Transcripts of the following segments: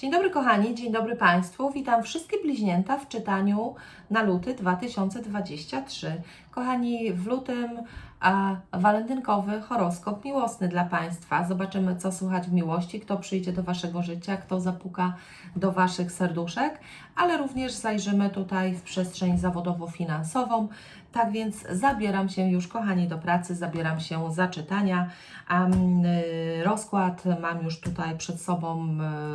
Dzień dobry kochani, dzień dobry Państwu. Witam wszystkie bliźnięta w czytaniu na luty 2023. Kochani, w lutym a, walentynkowy horoskop miłosny dla Państwa. Zobaczymy, co słychać w miłości, kto przyjdzie do Waszego życia, kto zapuka do Waszych serduszek, ale również zajrzymy tutaj w przestrzeń zawodowo-finansową. Tak więc zabieram się już, kochani, do pracy, zabieram się za czytania. Um, rozkład mam już tutaj przed sobą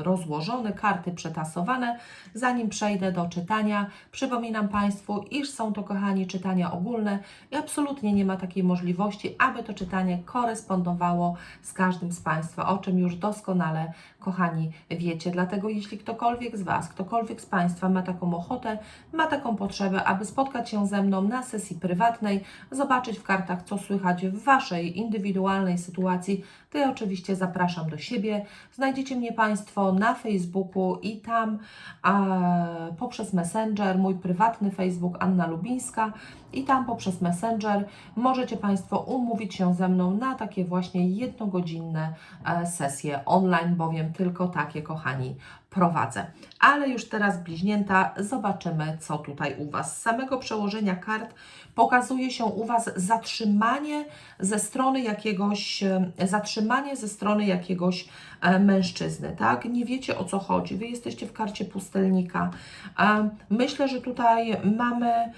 y, rozłożony, karty przetasowane. Zanim przejdę do czytania, przypominam Państwu, iż są to, kochani, czytania ogólne i absolutnie nie ma takiej możliwości, aby to czytanie korespondowało z każdym z Państwa, o czym już doskonale, kochani, wiecie. Dlatego jeśli ktokolwiek z Was, ktokolwiek z Państwa ma taką ochotę, ma taką potrzebę, aby spotkać się ze mną na sesji prywatnej, zobaczyć w kartach, co słychać w Waszej indywidualnej sytuacji, to ja oczywiście zapraszam do siebie. Znajdziecie mnie Państwo na Facebooku i tam a, poprzez Messenger, mój prywatny Facebook Anna Lubińska i tam poprzez Messenger możecie Państwo umówić się ze mną na takie właśnie jednogodzinne e, sesje online, bowiem tylko takie, kochani, prowadzę. Ale już teraz bliźnięta, zobaczymy, co tutaj u Was. Z samego przełożenia kart pokazuje się u Was zatrzymanie ze strony jakiegoś, zatrzymanie ze strony jakiegoś mężczyzny, tak? Nie wiecie o co chodzi. Wy jesteście w karcie pustelnika. Myślę, że tutaj mamy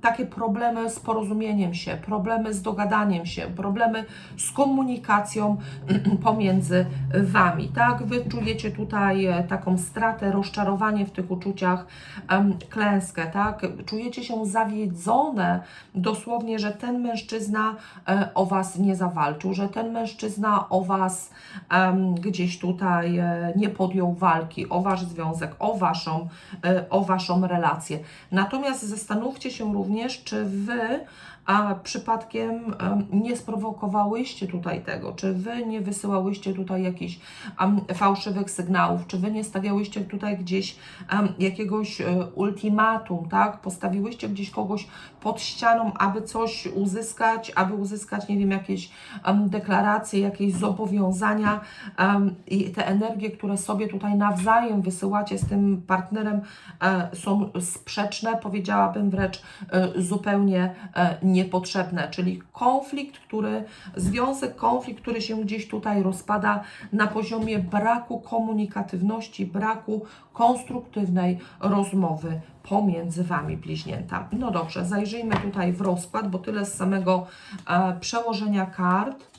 takie problemy z porozumieniem się, problemy z dogadaniem się, problemy z komunikacją pomiędzy Wami, tak? Wy czujecie tutaj taką stratę, rozczarowanie w tych uczuciach, klęskę, tak? Czujecie się zawiedzone dosłownie, że ten mężczyzna e, o Was nie zawalczył, że ten mężczyzna o Was gdzieś tutaj e, nie podjął walki, o Wasz związek, o Waszą, e, o Waszą relację. Natomiast zastanówcie się również, czy Wy a przypadkiem em, nie sprowokowałyście tutaj tego, czy Wy nie wysyłałyście tutaj jakichś fałszywych sygnałów, czy Wy nie stawiałyście tutaj gdzieś jakiegoś e, ultimatum, tak? Postawiłyście gdzieś kogoś pod ścianą, aby coś uzyskać, aby uzyskać, nie wiem, jakieś deklaracje, jakieś zobowiązania i te energie, które sobie tutaj nawzajem wysyłacie z tym partnerem e, są sprzeczne, powiedziałabym wręcz e, zupełnie e, niepotrzebne, czyli konflikt, który, związek, konflikt, który się gdzieś tutaj rozpada na poziomie braku komunikatywności, braku konstruktywnej rozmowy pomiędzy Wami, bliźnięta. No dobrze, zajrzyjmy tutaj w rozkład, bo tyle z samego e, przełożenia kart.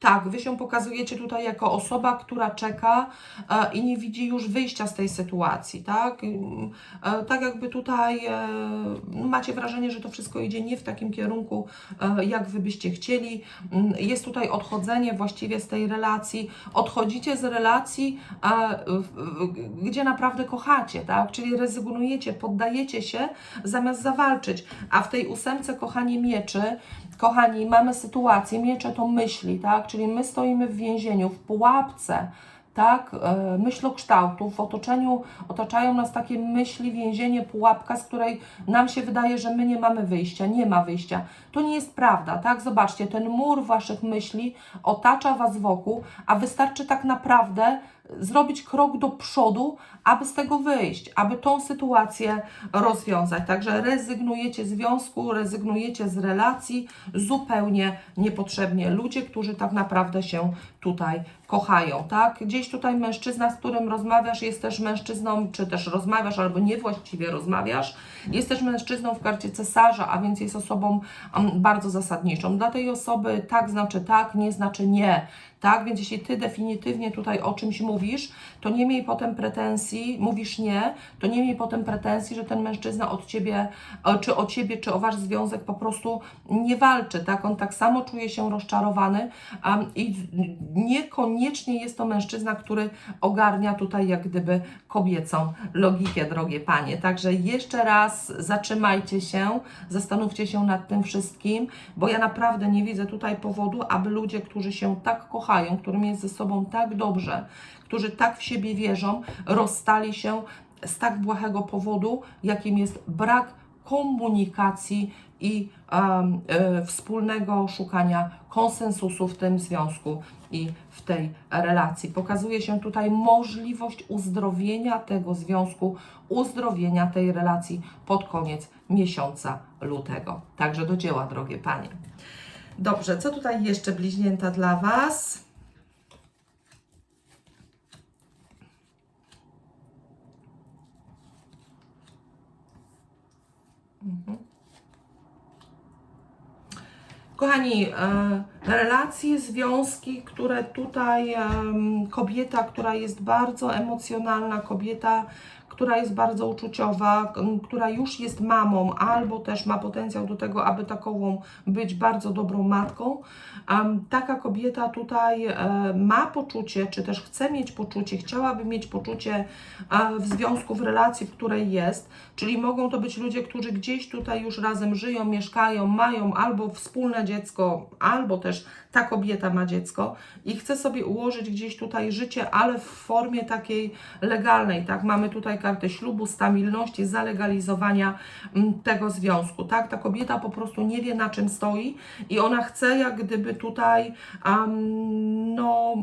Tak, Wy się pokazujecie tutaj jako osoba, która czeka e, i nie widzi już wyjścia z tej sytuacji, tak? E, tak jakby tutaj e, macie wrażenie, że to wszystko idzie nie w takim kierunku, jak Wy byście chcieli. Mm, Jest tutaj odchodzenie właściwie z tej relacji. Odchodzicie z relacji, gdzie naprawdę kochacie, tak? Czyli rezygnujecie, poddajecie się zamiast zawalczyć. A w tej ósemce, kochani, mieczy, kochani, mamy sytuację, miecze to myśli, tak? Czyli my stoimy w więzieniu, w pułapce, tak, e, myślokształtów, w otoczeniu otaczają nas takie myśli, więzienie, pułapka, z której nam się wydaje, że my nie mamy wyjścia, nie ma wyjścia. To nie jest prawda, tak? Zobaczcie, ten mur waszych myśli otacza was wokół, a wystarczy tak naprawdę zrobić krok do przodu, aby z tego wyjść, aby tą sytuację rozwiązać. Także rezygnujecie z związku, rezygnujecie z relacji zupełnie niepotrzebnie. Ludzie, którzy tak naprawdę się tutaj kochają, tak? Gdzieś tutaj mężczyzna, z którym rozmawiasz, jest też mężczyzną, czy też rozmawiasz, albo niewłaściwie rozmawiasz, jest też mężczyzną w karcie cesarza, a więc jest osobą um, bardzo zasadniczą. Dla tej osoby tak znaczy tak, nie znaczy nie. Tak, więc jeśli ty definitywnie tutaj o czymś mówisz, to nie miej potem pretensji, mówisz nie, to nie miej potem pretensji, że ten mężczyzna od ciebie, e, czy o ciebie, czy o wasz związek po prostu nie walczy, tak? On tak samo czuje się rozczarowany um, i niekoniecznie jest to mężczyzna, który ogarnia tutaj jak gdyby kobiecą logikę, drogie panie. Także jeszcze raz zatrzymajcie się, zastanówcie się nad tym wszystkim, bo ja naprawdę nie widzę tutaj powodu, aby ludzie, którzy się tak kochają, którym jest ze sobą tak dobrze, którzy tak w siebie wierzą, rozstali się z tak błahego powodu, jakim jest brak komunikacji i em, e, wspólnego szukania konsensusu w tym związku i w tej relacji. Pokazuje się tutaj możliwość uzdrowienia tego związku, uzdrowienia tej relacji pod koniec miesiąca lutego. Także do dzieła, drogie panie. Dobrze, co tutaj jeszcze bliźnięta dla Was? Kochani, e, relacje, związki, które tutaj kobieta, która jest bardzo emocjonalna, kobieta, która jest bardzo uczuciowa, która już jest mamą, albo też ma potencjał do tego, aby takową być bardzo dobrą matką. taka kobieta tutaj e, ma poczucie, czy też chce mieć poczucie, chciałaby mieć poczucie e, w związku, w relacji, w której jest, czyli mogą to być ludzie, którzy gdzieś tutaj już razem żyją, mieszkają, mają albo wspólne dziecko, albo też ta kobieta ma dziecko i chce sobie ułożyć gdzieś tutaj życie, ale w formie takiej legalnej, tak? Mamy tutaj kartę ślubu, stabilności, zalegalizowania mm, tego związku, tak? Ta kobieta po prostu nie wie na czym stoi i ona chce jak gdyby tutaj um, no,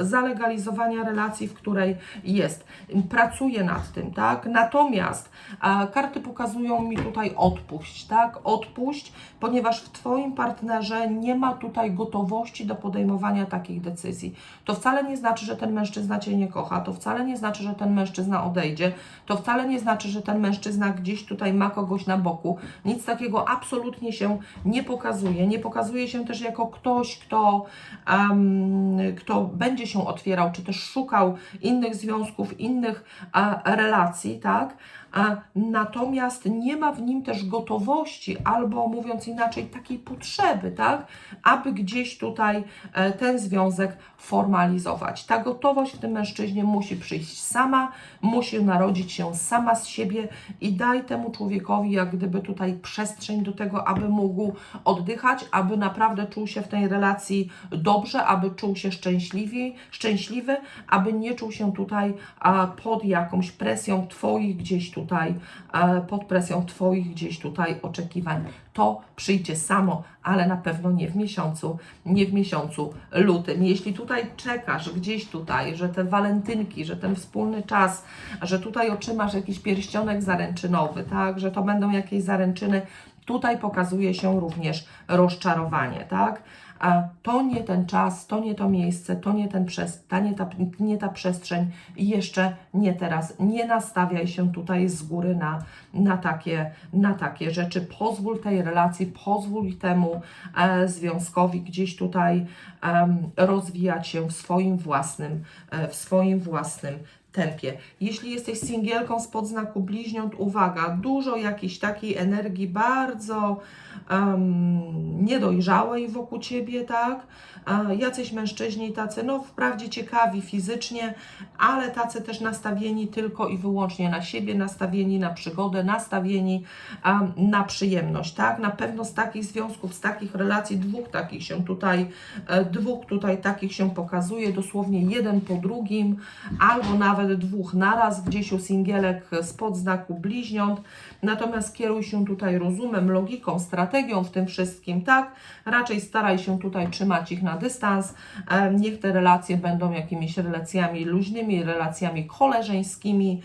zalegalizowania relacji, w której jest. Pracuje nad tym, tak? Natomiast a, karty pokazują mi tutaj odpuść, tak? Odpuść, ponieważ w Twoim partnerze nie ma tutaj gotowości do podejmowania takich decyzji. To wcale nie znaczy, że ten mężczyzna Cię nie kocha, to wcale nie znaczy, że ten mężczyzna odejdzie, to wcale nie znaczy, że ten mężczyzna gdzieś tutaj ma kogoś na boku. Nic takiego absolutnie się nie pokazuje. Nie pokazuje się też jako ktoś, kto, em, kto będzie się otwierał, czy też szukał innych związków, innych relacji, tak? Natomiast nie ma w nim też gotowości, albo mówiąc inaczej, takiej potrzeby, tak, aby gdzieś tutaj e, ten związek formalizować. Ta gotowość w tym mężczyźnie musi przyjść sama, musi narodzić się sama z siebie i daj temu człowiekowi jak gdyby tutaj przestrzeń do tego, aby mógł oddychać, aby naprawdę czuł się w tej relacji dobrze, aby czuł się szczęśliwy, szczęśliwy aby nie czuł się tutaj pod jakąś presją Twoich gdzieś tutaj, a, pod presją Twoich gdzieś tutaj oczekiwań. To przyjdzie samo, ale na pewno nie w miesiącu, nie w miesiącu lutym. Jeśli tutaj czekasz gdzieś tutaj, że te walentynki, że ten wspólny czas, że tutaj otrzymasz jakiś pierścionek zaręczynowy, tak, że to będą jakieś zaręczyny, tutaj pokazuje się również rozczarowanie, tak? A to nie ten czas, to nie to miejsce, to nie, ten przez, ta, nie, ta, nie ta przestrzeń i jeszcze nie teraz. Nie nastawiaj się tutaj z góry na, na, takie, na takie rzeczy. Pozwól tej relacji, pozwól temu e, związkowi gdzieś tutaj em, rozwijać się w swoim własnym, e, w swoim własnym tempie. Jeśli jesteś singielką spod znaku bliźniąt, uwaga, dużo jakiejś takiej energii bardzo um, niedojrzałej wokół Ciebie, tak? A jacyś mężczyźni tacy, no wprawdzie ciekawi fizycznie, ale tacy też nastawieni tylko i wyłącznie na siebie, nastawieni na przygodę, nastawieni um, na przyjemność, tak? Na pewno z takich związków, z takich relacji, dwóch takich się tutaj, e, dwóch tutaj takich się pokazuje, dosłownie jeden po drugim, albo nawet dwóch naraz, gdzieś u singielek spod znaku bliźniąt, natomiast kieruj się tutaj rozumem, logiką, strategią w tym wszystkim, tak? Raczej staraj się tutaj trzymać ich na dystans, niech te relacje będą jakimiś relacjami luźnymi, relacjami koleżeńskimi,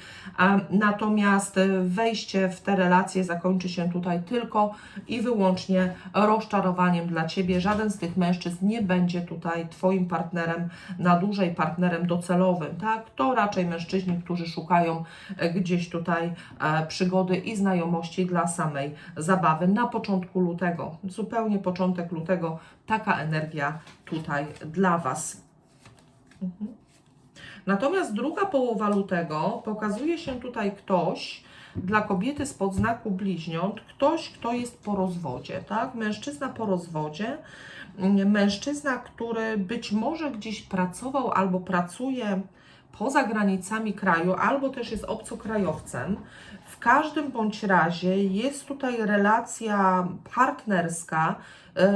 natomiast wejście w te relacje zakończy się tutaj tylko i wyłącznie rozczarowaniem dla Ciebie. Żaden z tych mężczyzn nie będzie tutaj Twoim partnerem na dłużej, partnerem docelowym, tak? To raczej mężczyźni, którzy szukają e, gdzieś tutaj e, przygody i znajomości dla samej zabawy na początku lutego. Zupełnie początek lutego, taka energia tutaj dla Was. Mhm. Natomiast druga połowa lutego pokazuje się tutaj ktoś dla kobiety spod znaku bliźniąt, ktoś, kto jest po rozwodzie, tak? Mężczyzna po rozwodzie, mm, mężczyzna, który być może gdzieś pracował albo pracuje poza granicami kraju, albo też jest obcokrajowcem. W każdym bądź razie jest tutaj relacja partnerska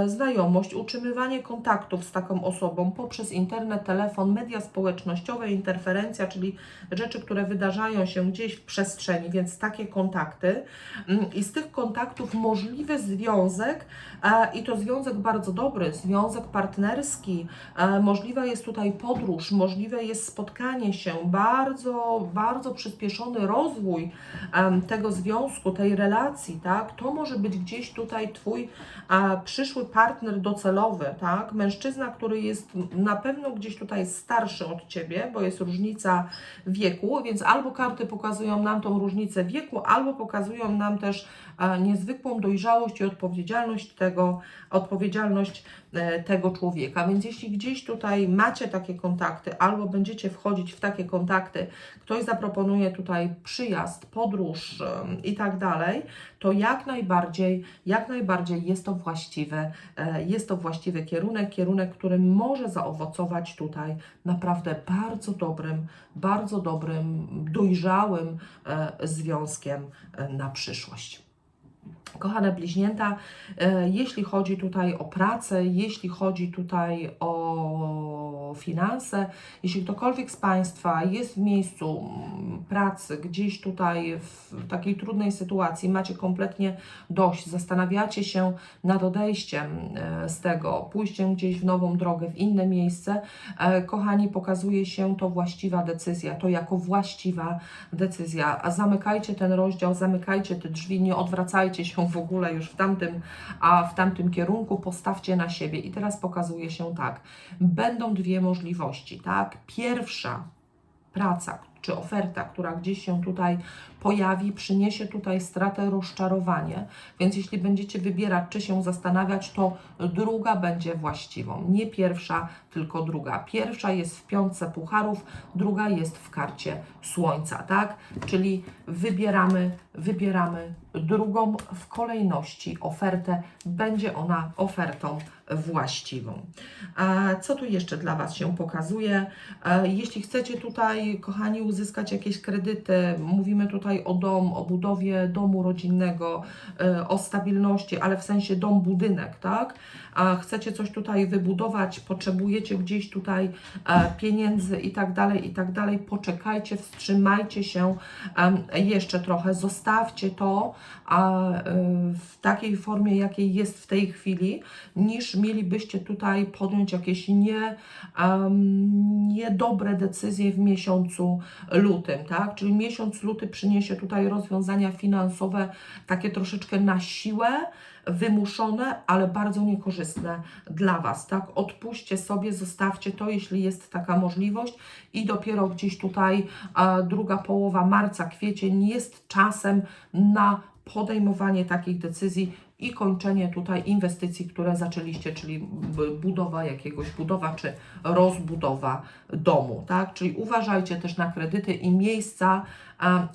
znajomość, utrzymywanie kontaktów z taką osobą poprzez internet, telefon, media społecznościowe, interferencja, czyli rzeczy, które wydarzają się gdzieś w przestrzeni, więc takie kontakty. Mm, I z tych kontaktów możliwy związek, e, i to związek bardzo dobry, związek partnerski, e, możliwa jest tutaj podróż, możliwe jest spotkanie się, bardzo, bardzo przyspieszony rozwój tego związku, tej relacji, tak? To może być gdzieś tutaj Twój a, przyszły partner docelowy, tak? Mężczyzna, który jest na pewno gdzieś tutaj starszy od Ciebie, bo jest różnica wieku, więc albo karty pokazują nam tą różnicę wieku, albo pokazują nam też niezwykłą dojrzałość i odpowiedzialność tego, odpowiedzialność e, tego człowieka. Więc jeśli gdzieś tutaj macie takie kontakty, albo będziecie wchodzić w takie kontakty, ktoś zaproponuje tutaj przyjazd, podróż i tak dalej, to jak najbardziej, jak najbardziej jest to właściwe, e, jest to właściwy kierunek, kierunek, który może zaowocować tutaj naprawdę bardzo dobrym, bardzo dobrym, dojrzałym e, związkiem na przyszłość. Kochane bliźnięta, e, jeśli chodzi tutaj o pracę, jeśli chodzi tutaj o finanse, jeśli ktokolwiek z Państwa jest w miejscu mm, pracy, gdzieś tutaj w takiej trudnej sytuacji, macie kompletnie dość, zastanawiacie się nad odejściem e, z tego, pójściem gdzieś w nową drogę, w inne miejsce, e, kochani, pokazuje się to właściwa decyzja, to jako właściwa decyzja. A zamykajcie ten rozdział, zamykajcie te drzwi, nie odwracajcie się w ogóle już w tamtym, a w tamtym kierunku, postawcie na siebie. I teraz pokazuje się tak. Będą dwie możliwości, tak? Pierwsza praca czy oferta, która gdzieś się tutaj pojawi, przyniesie tutaj stratę, rozczarowanie. Więc jeśli będziecie wybierać, czy się zastanawiać, to druga będzie właściwą. Nie pierwsza, tylko druga. Pierwsza jest w piątce pucharów, druga jest w karcie słońca, tak? Czyli wybieramy, wybieramy drugą w kolejności ofertę. Będzie ona ofertą właściwą. A co tu jeszcze dla Was się pokazuje? E, Jeśli chcecie tutaj, kochani, uzyskać jakieś kredyty, mówimy tutaj o dom, o budowie domu rodzinnego, e, o stabilności, ale w sensie dom, budynek, tak? A chcecie coś tutaj wybudować, potrzebujecie gdzieś tutaj e, pieniędzy i tak dalej, i tak dalej, poczekajcie, wstrzymajcie się jeszcze trochę, zostawcie to e, w takiej formie, jakiej jest w tej chwili, niż mielibyście tutaj podjąć jakieś nie, niedobre decyzje w miesiącu lutym, tak? Czyli miesiąc luty przyniesie tutaj rozwiązania finansowe takie troszeczkę na siłę, wymuszone, ale bardzo niekorzystne dla Was, tak? Odpuśćcie sobie, zostawcie to, jeśli jest taka możliwość i dopiero gdzieś tutaj druga połowa marca, kwiecień jest czasem na podejmowanie takich decyzji i kończenie tutaj inwestycji, które zaczęliście, czyli budowa jakiegoś, budowa czy rozbudowa domu, tak? Czyli uważajcie też na kredyty i miejsca,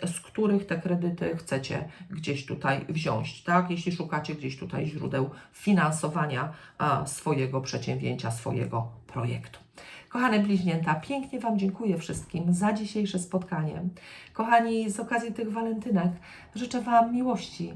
z których te kredyty chcecie gdzieś tutaj wziąć, tak? Jeśli szukacie gdzieś tutaj źródeł finansowania swojego przedsięwzięcia, swojego projektu. Kochane bliźnięta, pięknie Wam dziękuję wszystkim za dzisiejsze spotkanie. Kochani, z okazji tych walentynek życzę Wam miłości,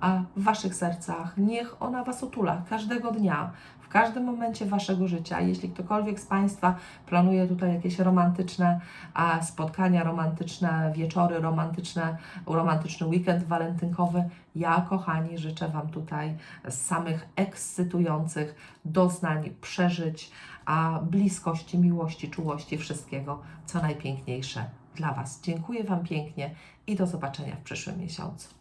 a w Waszych sercach. Niech ona Was otula każdego dnia, w każdym momencie Waszego życia. Jeśli ktokolwiek z Państwa planuje tutaj jakieś romantyczne a, spotkania, romantyczne wieczory, romantyczne, romantyczny weekend walentynkowy, ja, kochani, życzę Wam tutaj samych ekscytujących doznań, przeżyć, a bliskości, miłości, czułości, wszystkiego, co najpiękniejsze dla Was. Dziękuję Wam pięknie i do zobaczenia w przyszłym miesiącu.